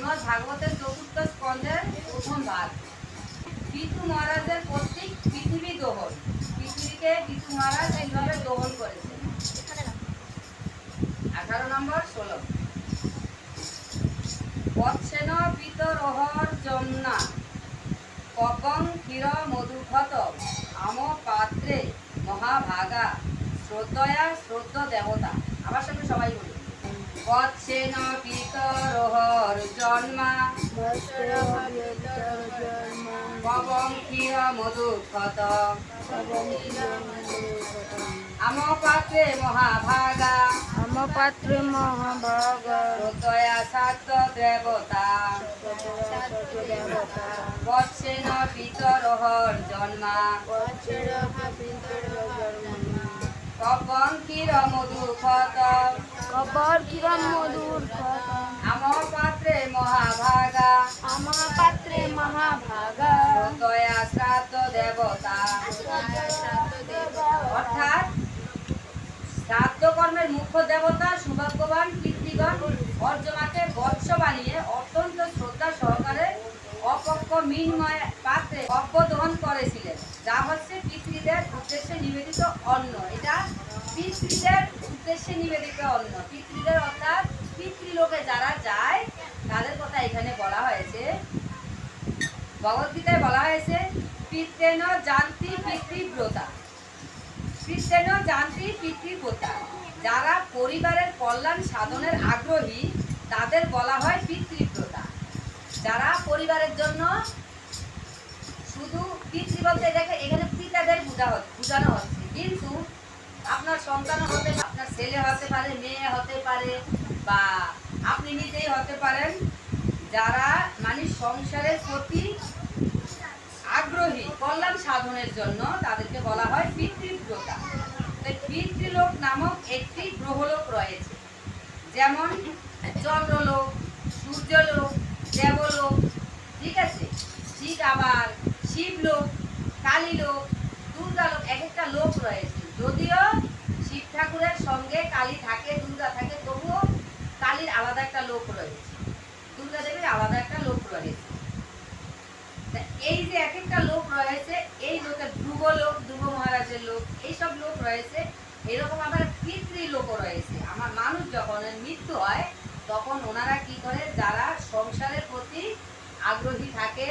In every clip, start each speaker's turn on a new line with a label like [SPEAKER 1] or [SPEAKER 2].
[SPEAKER 1] শ্রীমদ চতুর্থ স্কন্ধের প্রথম ভাগ। পিতু মহারাজের কর্তৃক পৃথিবী দোহন। পৃথিবীকে পিতু মহারাজ এইভাবে দোহন করেছে আঠারো নম্বর, ষোলো। পচ্ছেন পিতরহর যমুনা, কপং ক্ষীর মধুক্ষত, আম পাত্রে মহাভাগা, শ্রদ্ধয়া শ্রদ্ধ দেবতা। আমার সঙ্গে সবাই বলি পচ্ছেন পিতরহর জন্মা? পবং ক্ষীর মধুক্ষত? আম পাত্রে মহাভাগা।
[SPEAKER 2] আম পাত্রে মহাভাগ
[SPEAKER 1] শ্রদ্ধয়া সাত্য দেবতা বৎসেন পিতরহর জন্মা? কপং ক্ষীর মধুক্ষত?
[SPEAKER 2] কবর কিরম মধুর
[SPEAKER 1] আম পাত্রে মহাভাগা।
[SPEAKER 2] আমার পাত্রে মহাভাগা।
[SPEAKER 1] শ্রদ্ধয়া শ্রাদ্ধ দেবতা। অর্থাৎ শ্রাদ্ধ কর্মের মুখ্য দেবতা সৌভাগ্যবান পিতৃগণ অর্জমাকে বৎস বানিয়ে অত্যন্ত শ্রদ্ধা সহকারে অপক্ষ মিনময় পাত্রে অব্যদহন করেছিলেন। যা হচ্ছে পিতৃদের উদ্দেশ্যে নিবেদিত অন্ন। এটা পিতৃদের নিবেদিত অন্ন পিতৃদের অর্থাৎ পিতৃলোকে যারা যায়, তাদের কথা এখানে বলা হয়েছে। ভগবদ্গীতায় বলা হয়েছে পিতৃন জানতি পিতৃব্রতা। পিতৃন জানতি পিতৃব্রতা। যারা পরিবারের কল্যাণ সাধনের আগ্রহী, তাদের বলা হয় পিতৃব্রতা। যারা পরিবারের জন্য শুধু পিতৃ বলতে এখানে পিতাদের বোঝা বোঝানো হচ্ছে। কিন্তু আপনার সন্তান হতে আপনার ছেলে হতে পারে, মেয়ে হতে পারে বা আপনি নিজেই হতে পারেন। যারা মানে সংসারের প্রতি আগ্রহী, কল্যাণ সাধনের জন্য তাদেরকে বলা হয় পিতৃব্রতা তাই পিতৃলোক নামক একটি গ্রহলোক রয়েছে যেমন চন্দ্রলোক সূর্যলোক দেবলোক ঠিক আছে ঠিক আবার শিবলোক কালীলোক দুর্গালোক এক একটা লোক রয়েছে যদিও শিব ঠাকুরের সঙ্গে কালী থাকে দুর্গা থাকে তবুও কালীর আলাদা একটা লোক রয়েছে দুর্গা দেবীর আলাদা একটা লোক রয়েছে তা এই যে এক একটা লোক রয়েছে এই লোকের ধ্রুব লোক ধ্রুব মহারাজের লোক এইসব লোক রয়েছে এরকম আবার পিতৃ লোকও রয়েছে। আমার মানুষ যখন মৃত্যু হয়, তখন ওনারা কি করে? যারা সংসারের প্রতি আগ্রহী থাকে,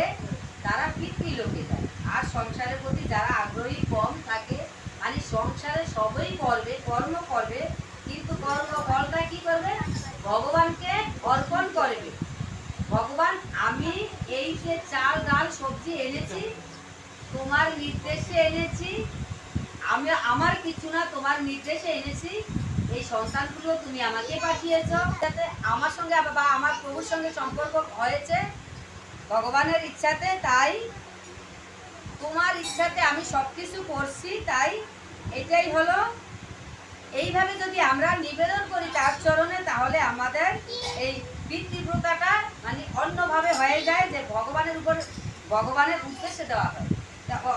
[SPEAKER 1] তারা পিতৃ লোকে যায়। আর সংসারের প্রতি যারা আগ্রহী কম থাকে মানে সংসারে সবই করবে, কর্ম করবে, কিন্তু কর্ম ফলটা কি করবে? ভগবানকে অর্পণ করবে। ভগবান, আমি এই যে চাল, ডাল, সবজি এনেছি, তোমার নির্দেশে এনেছি আমি আমার কিছু না, তোমার নির্দেশে এনেছি। এই সন্তানগুলো তুমি আমাকে পাঠিয়েছ। যাতে আমার সঙ্গে বা আমার প্রভুর সঙ্গে সম্পর্ক হয়েছে। ভগবানের ইচ্ছাতে তাই, তোমার ইচ্ছাতে আমি সব কিছু করছি, তাই এটাই হলো। এইভাবে যদি আমরা নিবেদন করি তার চরণে, তাহলে আমাদের এই পিতৃব্রতাটা মানে অন্যভাবে হয়ে যায় যে ভগবানের উপর ভগবানের উদ্দেশ্যে দেওয়া হয়।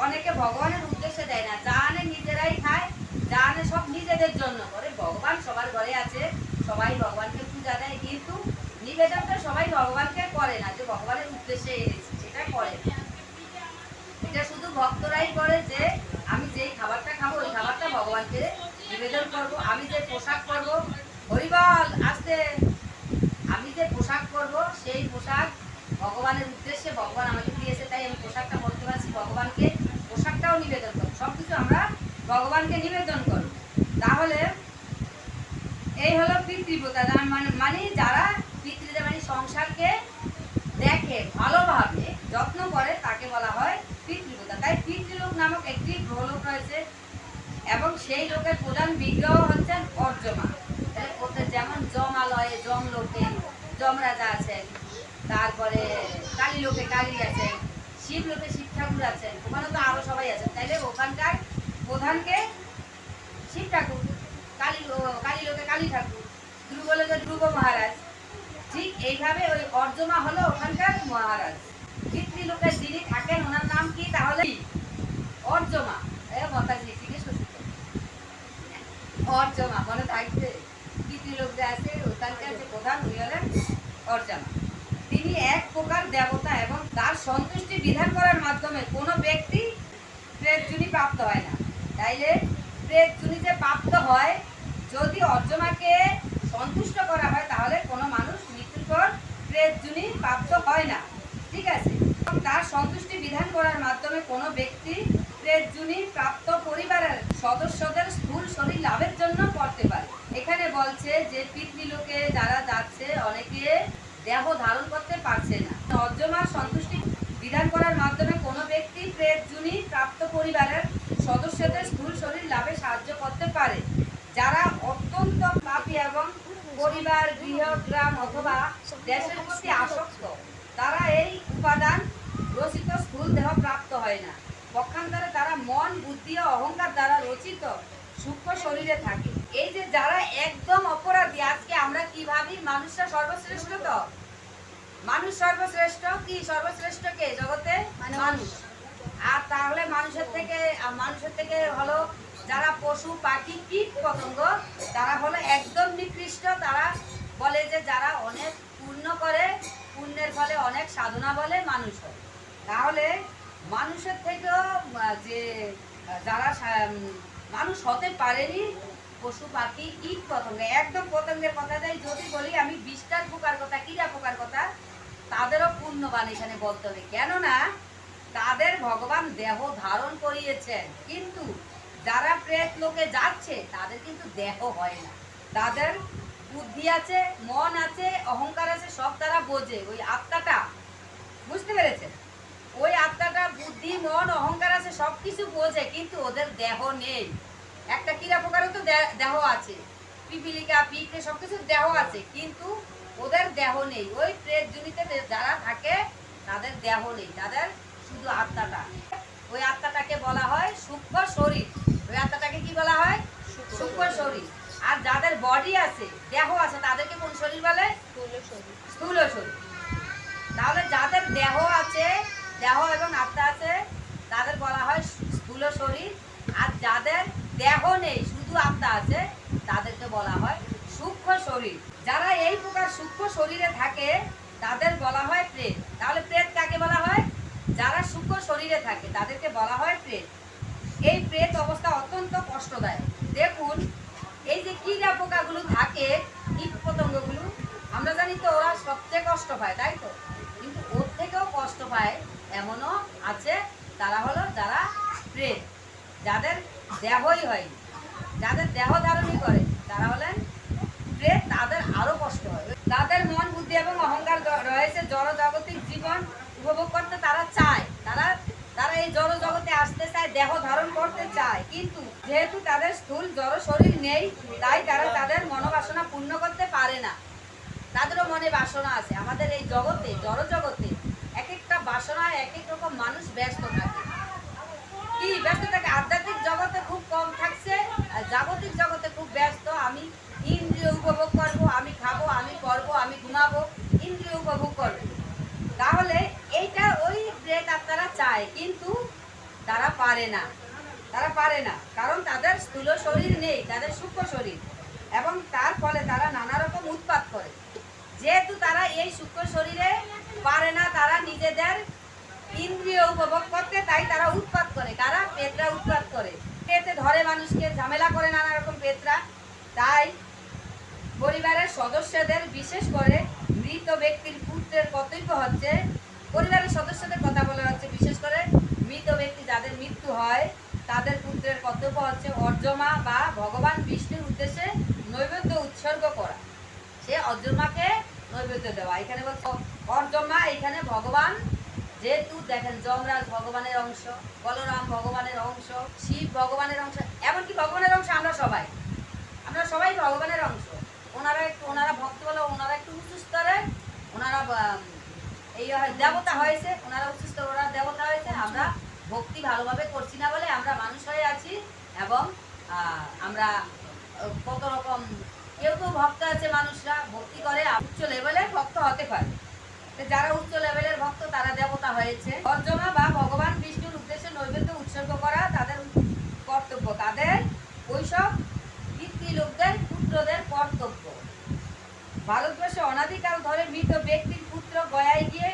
[SPEAKER 1] অনেকে ভগবানের উদ্দেশ্যে দেয় না। যা নিজেরাই খায় যা সব নিজেদের জন্য করে। ভগবান সবার ঘরে আছে, সবাই ভগবানকে পূজা দেয়, কিন্তু নিবেদনটা সবাই ভগবানকে করে না, যে ভগবানের উদ্দেশ্যে এনেছি, সেটা করে এটা শুধু ভক্তরাই করে যে আমি যেই খাবারটা খাব, ওই খাবারটা ভগবানকে নিবেদন করব, আমি যে পোশাক পরব হরিবল আসতে। আমি যে পোশাক পরব, সেই পোশাক ভগবানের উদ্দেশ্যে ভগবান আমাকে দিয়েছে তাই আমি পোশাকটা পরতে পারছি ভগবানকে পোশাকটাও নিবেদন করব সব কিছু আমরা ভগবানকে নিবেদন করব তাহলে এই হলো যার মানে মানে যারা পিতৃদের মানে সংসারকে দেখে, ভালোভাবে যত্ন করে, তাকে বলা হয় পিতৃব্রতা তাই পিতৃলোক নামক একটি গ্রহলোক রয়েছে এবং সেই লোকের প্রধান বিগ্রহ হচ্ছেন অর্জমা। যেমন জমালয়ে জমলোকে যমরাজা আছেন, তারপরে কালী লোকে কালী আছেন শিব লোকে শিব ঠাকুর আছেন, ওখানে তো আরও সবাই আছেন। তাইলে ওখানকার প্রধানকে শিব ঠাকুর, কালী কালী লোকে কালী ঠাকুর, ধ্রুব লোকে ধ্রুব মহারাজ। ঠিক এইভাবে ওই অর্জমা হলো ওখানকার মহারাজ। পিতৃলোকের যিনি থাকেন, ওনার নাম কি তাহলে? অর্জমা। এ মাতাজি, জিজ্ঞেস করছি অর্জমা, মনে থাকবে। পিতৃলোক যে আছে ওখানকার যে প্রধান, উনি হলেন অর্জমা। তিনি এক প্রকার দেবতা এবং তার সন্তুষ্টি বিধান করার মাধ্যমে কোনো ব্যক্তি প্রেতজুনি প্রাপ্ত হয় না। তাইলে প্রেতজুনি যে প্রাপ্ত হয়। যদি অর্জমাকে সন্তুষ্ট করা হয়, তাহলে কোনো মানুষ মৃত্যুর পর প্রেতজুনি প্রাপ্ত হয় না। ঠিক আছে? তার সন্তুষ্টি বিধান করার মাধ্যমে কোনো ব্যক্তি প্রেতজুনি প্রাপ্ত পরিবারের সদস্যদের স্থূল শরীর লাভের জন্য করতে পারে। এখানে বলছে যে পিতৃলোকে যারা যাচ্ছে, অনেকে দেহ ধারণ করতে পারছে না। অর্জমার সন্তুষ্টি বিধান করার মাধ্যমে কোনো ব্যক্তি প্রেতজুনি প্রাপ্ত পরিবারের সদস্যদের স্থূল শরীর লাভে সাহায্য করতে পারে যারা অত্যন্ত পাপী এবং পরিবার গৃহ, গ্রাম অথবা দেশের প্রতি আসক্ত, তারা এই উপাদান রচিত স্থূল দেহ প্রাপ্ত হয় না। পক্ষান্তরে তারা মন, বুদ্ধি ও অহংকার দ্বারা রচিত সূক্ষ্ম শরীরে থাকে। এই যে যারা একদম অপরাধী, আজকে আমরা কি ভাবি? মানুষরা সর্বশ্রেষ্ঠ তো? মানুষ সর্বশ্রেষ্ঠ? কি সর্বশ্রেষ্ঠ কে? জগতে মানুষ। আর তাহলে মানুষের থেকে মানুষের থেকে হলো যারা পশু, পাখি, কীট পতঙ্গ, তারা হলো একদম নিকৃষ্ট। তারা বলে যে যারা অনেক পূর্ণ করে, পুণ্যের ফলে অনেক সাধনা বলে মানুষ হয়। তাহলে মানুষের থেকেও যে যারা মানুষ হতে পারেনি, পশু, পাখি, কীট পতঙ্গ, একদম পতঙ্গের কথা যাই, যদি বলি আমি বিষ্টার পোকার কথা, কীরা পোকার কথা, তাদেরও পুণ্যবান এখানে বলতে হবে। কেননা তাদের ভগবান দেহ ধারণ করিয়েছেন, কিন্তু যারা প্রেত লোকে যাচ্ছে, তাদের কিন্তু দেহ হয় না। তাদের বুদ্ধি আছে, মন আছে, অহংকার আছে, সব তারা বোঝে। ওই আত্মাটা, বুঝতে পেরেছেন? ওই আত্মাটা, বুদ্ধি, মন, অহংকার আছে, সব কিছু বোঝে, কিন্তু ওদের দেহ নেই। একটা কিরা প্রকারও তো দেহ আছে। পিপিলিকা, পিঁপড়ে, সব কিছু দেহ আছে, কিন্তু ওদের দেহ নেই। ওই প্রেত জনিতে যারা থাকে, তাদের দেহ নেই। তাদের শুধু আত্মাটা। ওই আত্মাটাকে বলা হয় সূক্ষ্ম শরীর। আত্মাটাকে কি বলা হয়? সূক্ষ্ম শরীর। আর যাদের বডি আছে দেহ আছে তাদেরকে কোন শরীর বলে? স্থূল শরীর। তাহলে যাদের দেহ আছে দেহ এবং আত্মা আছে তাদের বলা হয় স্থূল শরীর। আর যাদের দেহ নেই শুধু আত্মা আছে তাদেরকে বলা হয় সূক্ষ্ম শরীর। যারা এই প্রকার সূক্ষ্ম শরীরে থাকে তাদের বলা হয় প্রেত। তাহলে প্রেত কাকে বলা হয়? যারা সূক্ষ্ম শরীরে থাকে তাদেরকে বলা হয় প্রেত। এই প্রেত অবস্থা অত্যন্ত কষ্টদায়ক। দেখুন, এই যে কীড়া পোকাগুলো থাকে কীট পতঙ্গগুলো আমরা জানি তো ওরা সবচেয়ে কষ্ট পায়, তাই তো? কিন্তু ওর থেকেও কষ্ট পায় এমনও আছে তারা হলো যারা প্রেত, যাদের দেহই হয় যাদের দেহ ধারণই করে, তারা হলেন প্রেত, তাদের আরও কষ্ট হয় তাদের মন বুদ্ধি এবং অহংকার দ- রয়েছে জড়জাগতিক জীবন উপভোগ করতে তারা চায় তারা তারা এই জড় জগতে আসতে চায় দেহ ধারণ করতে চায় কিন্তু তাদের স্থূল জড় শরীর নেই, তাই তারা তাদের মনোবাসনা পূর্ণ করতে পারে না। তাদেরও মনে বাসনা আছে। আমাদের এই জগতে, জড় জগতে এক একটা বাসনায় এক এক রকম মানুষ ব্যস্ত থাকে। কি ব্যস্ত থাকে আধ্যাত্মিক জগতে খুব কম থাকছে জাগতিক জগতে খুব ব্যস্ত। আমি ইন্দ্রিয় উপভোগ করব, আমি খাব, আমি করব আমি ঘুমাবো, ইন্দ্রিয় উপভোগ করব। তাহলে এইটা ওই ব্রেক আপনারা চায়, কিন্তু তারা পারে না। তারা পারে না, কারণ তাদের স্থূল শরীর নেই, তাদের সূক্ষ্ম শরীর। এবং তার ফলে তারা নানা রকম উৎপাত করে। যেহেতু তারা এই সূক্ষ্ম শরীরে পারে না, তারা নিজেদের ইন্দ্রিয় উপভোগ করতে, তাই তারা উৎপাত করে। কারা পেটরা উৎপাত করে। পেতে ধরে মানুষকে, ঝামেলা করে নানা রকম পেটরা তাই পরিবারের সদস্যদের, বিশেষ করে মৃত ব্যক্তির পুত্রের কর্তব্য হচ্ছে পরিবারের সদস্যদের কথা বলা হচ্ছে বিশেষ করে মৃত ব্যক্তি যাদের মৃত্যু হয় তাদের পুত্রের কর্তব্য হচ্ছে অর্জমা বা ভগবান বিষ্ণুর উদ্দেশ্যে নৈবেদ্য উৎসর্গ করা। সে অর্জমাকে নৈবেদ্য দেওয়া। এখানে অর্জমা, এখানে ভগবান, যেহেতু দেখেন যমরাজ ভগবানের অংশ, বলরাম ভগবানের অংশ, শিব ভগবানের অংশ, এমনকি ভগবানের অংশ আমরা সবাই। আমরা সবাই ভগবানের অংশ। ওনারা একটু, ওনারা ভক্ত বলে ওনারা একটু উঁচু স্তরে, ওনারা এই দেবতা হয়েছে, ওনারা উঁচু স্তরে, ওনারা দেবতা হয়েছে, আমরা ভক্তি ভালোভাবে করছি না বলে আমরা মানুষ হয়ে এবং আমরা কত রকম, কেউ কেউ ভক্ত আছে মানুষরা, ভক্তি করে উচ্চ লেভেলের ভক্ত হতে পারে। যারা উচ্চ লেভেলের ভক্ত, তারা দেবতা হয়েছে। অর্জমা বা ভগবান বিষ্ণুর উদ্দেশ্যে নৈবেদ্য উৎসর্গ করা তাদের কর্তব্য। তাদের ওইসব পিতৃলোকদের পুত্রদের কর্তব্য। ভারতবর্ষে অনাদিকাল ধরে মৃত ব্যক্তির পুত্র গয়ায় গিয়ে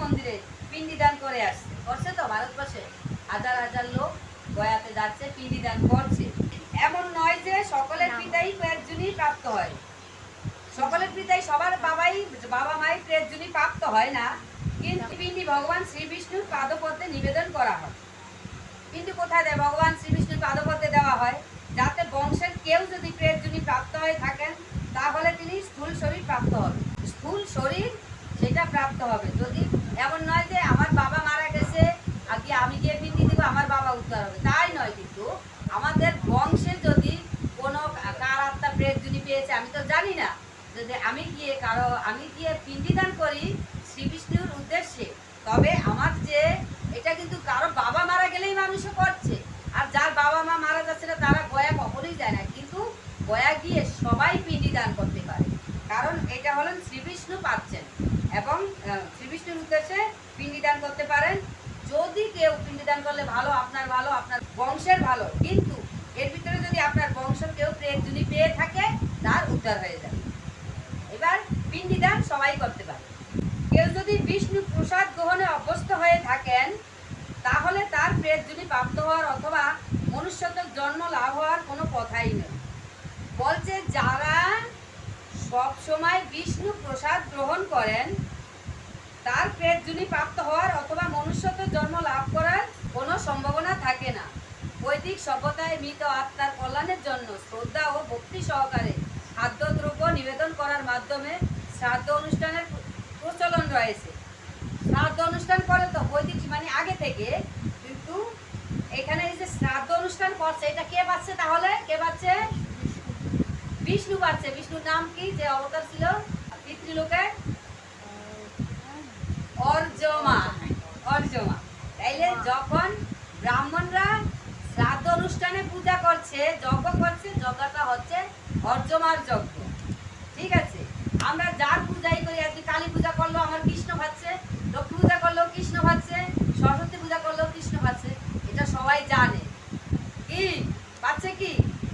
[SPEAKER 1] মন্দিরে পিণ্ডি দান করে আসছে। করছে তো ভারতবর্ষে। হাজার হাজার লোক গয়াতে যাচ্ছে পিণ্ডি দান করছে। এমন নয় যে সকলের পিতাই কয়েকজনই প্রাপ্ত হয়। সকলের পিতাই সবার বাবাই বাবা মাই প্রেরজনই প্রাপ্ত হয় না। কিন্তু পিণ্ডি ভগবান শ্রী বিষ্ণুর পাদপদ্মে নিবেদন করা হয়। কিন্তু কোথায় দেয়? ভগবান শ্রীবিষ্ণুর পাদপদ্মে দেওয়া হয়। যাতে বংশের কেউ যদি প্রেরজনী প্রাপ্ত হয়ে থাকেন তাহলে তিনি স্থূল শরীর প্রাপ্ত হবে স্থূল শরীর সেটা প্রাপ্ত হবে। যদি এমন নয় যে আমার বাবা মারা গেছে, আর কি আমি গিয়ে পিন্ডি দিব, আমার বাবা উত্তর হবে। তাই নয় কিন্তু, আমাদের বংশে যদি কোনো কার আত্মা প্রেত যদি পেয়েছে, আমি তো জানি না। যদি আমি গিয়ে কারও আমি গিয়ে পিন্ডিদান শ্রীবিষ্ণুর উদ্দেশ্যে তবে আমার যে এটা কিন্তু কারও বাবা মারা গেলেই মানুষও করছে আর যার বাবা মা মারা যাচ্ছে না তারা গয়া কখনোই যায় না কিন্তু গয়া গিয়ে সবাই পিণ্ডি দান করতে পারে কারণ এটা হলেন শ্রীবিষ্ণু পাচ্ছেন এবং আহ, শ্রীবিষ্ণুর উদ্দেশ্যে পিণ্ডি দান করতে পারেন যদি কেউ পিণ্ডি দান করলে ভালো আপনার ভালো আপনার বংশের ভালো, কিন্তু এর ভিতরে যদি আপনার বংশ কেউ প্রেরজনী পেয়ে থাকে, তার উদ্ধার হয়ে যাবে এবার পিণ্ডি দান সবাই করতে পারে। কেউ যদি বিষ্ণু প্রসাদ গ্রহণে অভ্যস্ত হয়ে থাকেন, তাহলে তার প্রেতজনী প্রাপ্ত হওয়ার অথবা মনুষ্যত্ব জন্ম লাভ হওয়ার কোনো কথাই নেই। বলছে, যারা সব সময় বিষ্ণু প্রসাদ গ্রহণ করেন, তার প্রেতজনী প্রাপ্ত হওয়ার অথবা মনুষ্যত্ব জন্ম লাভ করার কোনো সম্ভাবনা থাকে না। বৈদিক সভ্যতায় মৃত আত্মার কল্যাণের জন্য শ্রদ্ধা ও ভক্তি সহকারে খাদ্যদ্রব্য নিবেদন করার মাধ্যমে শ্রাদ্ধ অনুষ্ঠানের প্রচলন রয়েছে। শ্রাদ্ধ অনুষ্ঠান করে তো বৈদিক মানে আগে থেকে, কিন্তু এখানে এই যে শ্রাদ্ধ অনুষ্ঠান করছে, এটা কে পাচ্ছে তাহলে? কে পাচ্ছে বিষ্ণু পাচ্ছে বিষ্ণুর নাম কি? যে অবতার ছিল? পিতৃলোকের অর্জমা। অর্জমা। তাইলে যখন ব্রাহ্মণরা অনুষ্ঠানে পূজা করছে, যজ্ঞ করছে, যজ্ঞটা হচ্ছে অর্জমার যজ্ঞ। ঠিক আছে? আমরা যার পূজাই করি আজকে কালী পূজা করল আমার কৃষ্ণ পাচ্ছে লক্ষ্মী পূজা করলেও কৃষ্ণ পাচ্ছে সরস্বতী পূজা করলেও কৃষ্ণ পাচ্ছে এটা সবাই জানে। কি? পাচ্ছে কি?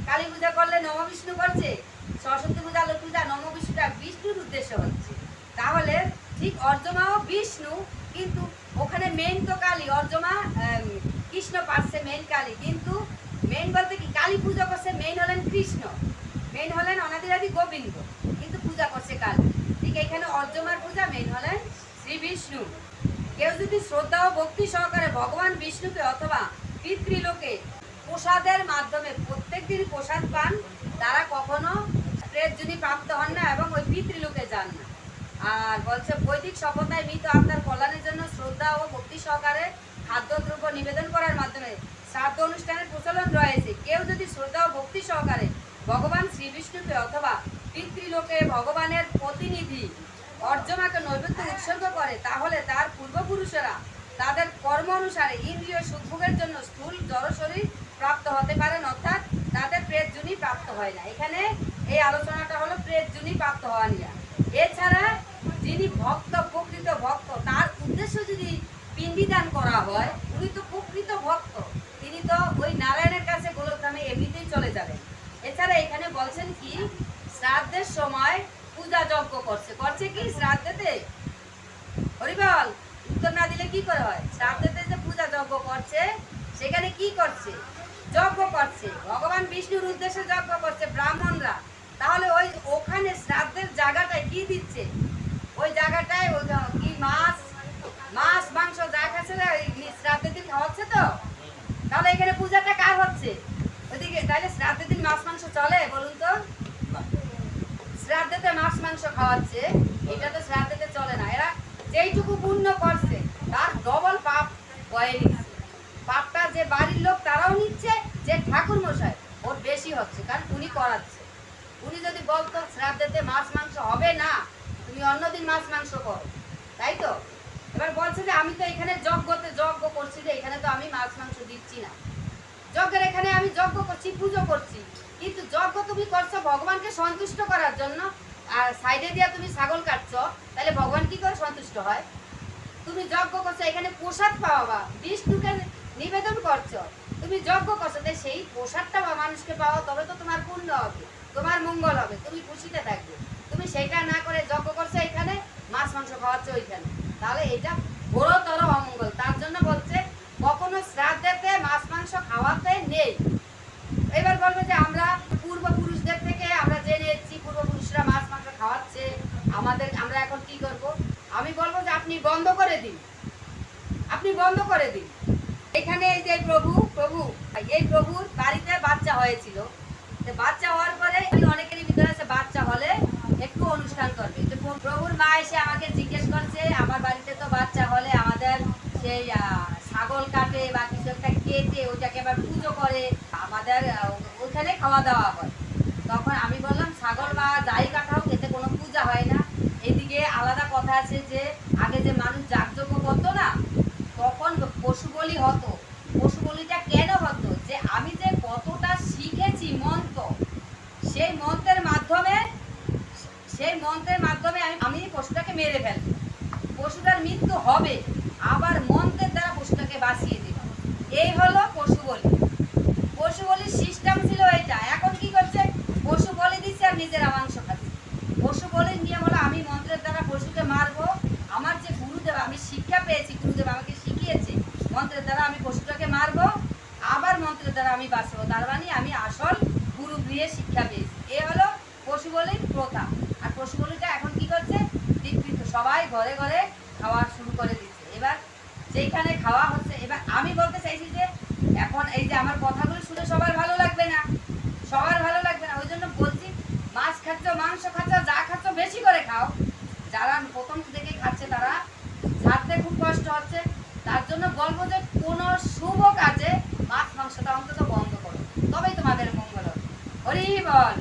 [SPEAKER 1] কালী পূজা করলে নববিষ্ণু করছে, সরস্বতী পূজা, লক্ষ্মী পূজা, নববিষ্ণুটা বিষ্ণুর উদ্দেশ্য হচ্ছে। তাহলে ঠিক অর্জমাও বিষ্ণু, কিন্তু ওখানে মেন তো কালী, অর্জমা কৃষ্ণ পাচ্ছে মেন কালী, কিন্তু মেন বলতে কি, কালী পূজা করছে মেইন হলেন কৃষ্ণ। মেন হলেন অনাদিরাদি গোবিন্দ। কিন্তু পূজা করছে কালী। ঠিক এখানে অর্জমার পূজা মেন হলেন শ্রী বিষ্ণু। কেউ যদি শ্রদ্ধা ও ভক্তি সহকারে ভগবান বিষ্ণুকে অথবা পিতৃলোকে প্রসাদের মাধ্যমে প্রত্যেক দিন প্রসাদ পান, তারা কখনো যদি প্রাপ্ত হন না এবং ওই পিতৃলোকে যান না। আর বলছে, বৈদিক সভ্যতায় মৃত আপনার কল্যাণের জন্য শ্রদ্ধা ও ভক্তি সহকারে খাদ্যদ্রব্য নিবেদন করার মাধ্যমে শ্রাদ্ধ অনুষ্ঠানের প্রচলন রয়েছে। কেউ যদি শ্রদ্ধা ও ভক্তি সহকারে ভগবান শ্রী বিষ্ণুকে অথবা পিতৃলোকে ভগবানের প্রতিনিধি অর্জমাকে নৈবেদ্য উৎসর্গ করে, তাহলে তার পূর্বপুরুষেরা তাদের কর্ম অনুসারে ইন্দ্রিয় সুখভোগের জন্য স্থূল জড় শরীর প্রাপ্ত হতে পারেন, অর্থাৎ তাদের প্রেতজনী প্রাপ্ত হয় না। এখানে এই আলোচনাটা হলো প্রেতজনী প্রাপ্ত হওয়া নিয়ে। এছাড়া যিনি ভক্ত, প্রকৃত ভক্ত, তার উদ্দেশ্য যদি পিণ্ডিদান করা হয়, উনি তো প্রকৃত ভক্ত। তো ওই নারায়ণের কাছে গোলগ্রামে এমনিতেই চলে যাবেন এছাড়া এখানে বলছেন কি, শ্রাদ্ধের সময় পূজা যজ্ঞ করছে। করছে কি? শ্রাদ্ধেতে? হরিবল, উত্তর না দিলে কি করে হয়? শ্রাদ্ধেতে যে পূজা যজ্ঞ করছে, সেখানে কি করছে? যজ্ঞ করছে। ভগবান বিষ্ণুর উদ্দেশ্যে যজ্ঞ করছে ব্রাহ্মণরা। তাহলে ওই ওখানে শ্রাদ্ধের জায়গাটায় কি দিচ্ছে? ওই জায়গাটায় কি মাছ মাছ, মাংস যা খাচ্ছে না, ওই শ্রাদ্ধের দিন খাওয়াচ্ছে তো তাহলে এখানে পূজাটা কার হচ্ছে? ওইদিকে, তাহলে শ্রাদ্ধের দিন মাছ মাংস চলে, বলুন তো। শ্রাদ্ধেতে মাছ মাংস খাওয়াচ্ছে, এটা তো শ্রাদ্ধেতে চলে না। এরা যেইটুকু পুণ্য করছে তার ডবল পাপ বয়ে নিচ্ছে পাপটা যে বাড়ির লোক তারাও নিচ্ছে যে ঠাকুর মশাই ওর বেশি হচ্ছে কারণ উনি করাচ্ছে উনি যদি বলতো শ্রাদ্ধেতে মাছ মাংস হবে না তুমি অন্যদিন মাছ মাংস করো তাই তো এবার বলছে যে আমি তো এখানে যজ্ঞতে যজ্ঞ করছি যে এখানে তো আমি মাছ মাংস দিচ্ছি না। যজ্ঞের এখানে আমি যজ্ঞ করছি, পুজো করছি। কিন্তু যজ্ঞ তুমি করছ ভগবানকে সন্তুষ্ট করার জন্য। আর সাইডে দিয়া তুমি ছাগল কাটছো, তাহলে ভগবান কি করে সন্তুষ্ট হয়? তুমি যজ্ঞ করছ, এখানে প্রসাদ পাওয়া বিষ্ণুকে নিবেদন করছ। তুমি যজ্ঞ করছ তাই সেই প্রসাদটা বা মানুষকে পাওয়া, তবে তো তোমার পূর্ণ হবে, তোমার মঙ্গল হবে, তুমি খুশিতে থাকবে। তুমি সেটা না করে যজ্ঞ করছ এখানে, মাছ মাংস খাওয়াচ্ছ ওইখানে। তাহলে এটা ঘোরতর অমঙ্গল। তার জন্য বলছে কখনো শ্রাদ্ধেতে মাছ, মাংস খাওয়াতে নেই। এবার বলবে যে আমরা পূর্বপুরুষদের থেকে আমরা জেনে এসেছি, পূর্বপুরুষরা মাছ, মাংস খাওয়াচ্ছে। আমাদের, আমরা এখন কি করব? আমি বলব যে আপনি বন্ধ করে দিন। আপনি বন্ধ করে দিন। এখানে এই যে প্রভু প্রভু, এই প্রভুর বাড়িতে বাচ্চা হয়েছিল। বাচ্চা হওয়ার পরে অনেকেরই ভিতরে আছে বাচ্চা হলে একটু অনুষ্ঠান করবে তো প্র- প্রভুর মা এসে আমাকে জিজ্ঞেস করছে আমার বাড়িতে তো বাচ্চা হলে আমাদের সেই আহ, ছাগল কাটে বা কিছু একটা কেটে ওইটাকে আবার পুজো করে আমাদের আহ, ওইখানে খাওয়া দাওয়া হয়। তখন আমি বললাম, ছাগল বা যাই কাটা খেতে কোনো পূজা হয় না। এদিকে আলাদা কথা আছে যে, আগে যে মানুষ যাগযজ্ঞ করতো না, তখন পশু বলি হতো। পশু বলিটা কেন হতো? যে আমি যে কতটা শিখেছি মন্ত্র, সেই মন্ত্রের মাধ্যমে, সেই মন্ত্রের মাধ্যমে আমি আমি পশুটাকে মেরে ফেলব। পশুটার মৃত্যু হবে, আবার মন্ত্রের দ্বারা পশুটাকে বাঁচিয়ে দেব। এই হলো পশু বলি পশু বলির সিস্টেম ছিল এটা এখন কি করছে পশু বলি নিজেরা মাংস খাচ্ছে পশু বলির নিয়ম হলো আমি মন্ত্রের দ্বারা পশুকে মারবো। আমার যে গুরুদেব, আমি শিক্ষা পেয়েছি, গুরুদেব আমাকে শিখিয়েছে, মন্ত্রের দ্বারা আমি পশুটাকে মারবো। আবার মন্ত্রের দ্বারা আমি বাঁচবো। তার মানে আমি আসল গুরু গৃহে শিক্ষা পেয়েছি। এ হলো পশু বলির প্রথা। আর পশু বলিটা এখন কি করছে? বিকৃত সবাই ঘরে ঘরে খাওয়া শুরু করে দিচ্ছে। এবার যেখানে খাওয়া হচ্ছে, এবার আমি বলতে চাইছি যে, এখন এই যে আমার কথাগুলো শুনে সবার ভালো লাগবে না। সবার ভালো লাগবে না ওই জন্য বলছি মাছ খাচ্ছ, মাংস খাচ্ছ, যা খাচ্ছ, বেশি করে খাও। যারা প্রথম থেকে খাচ্ছে, তারা ছাড়তে খুব কষ্ট হচ্ছে। তার জন্য বলব যে, কোনো শুভ কাজে মাছ, মাংসটা অন্তত বন্ধ করো। তবেই তোমাদের মঙ্গল হরি বল!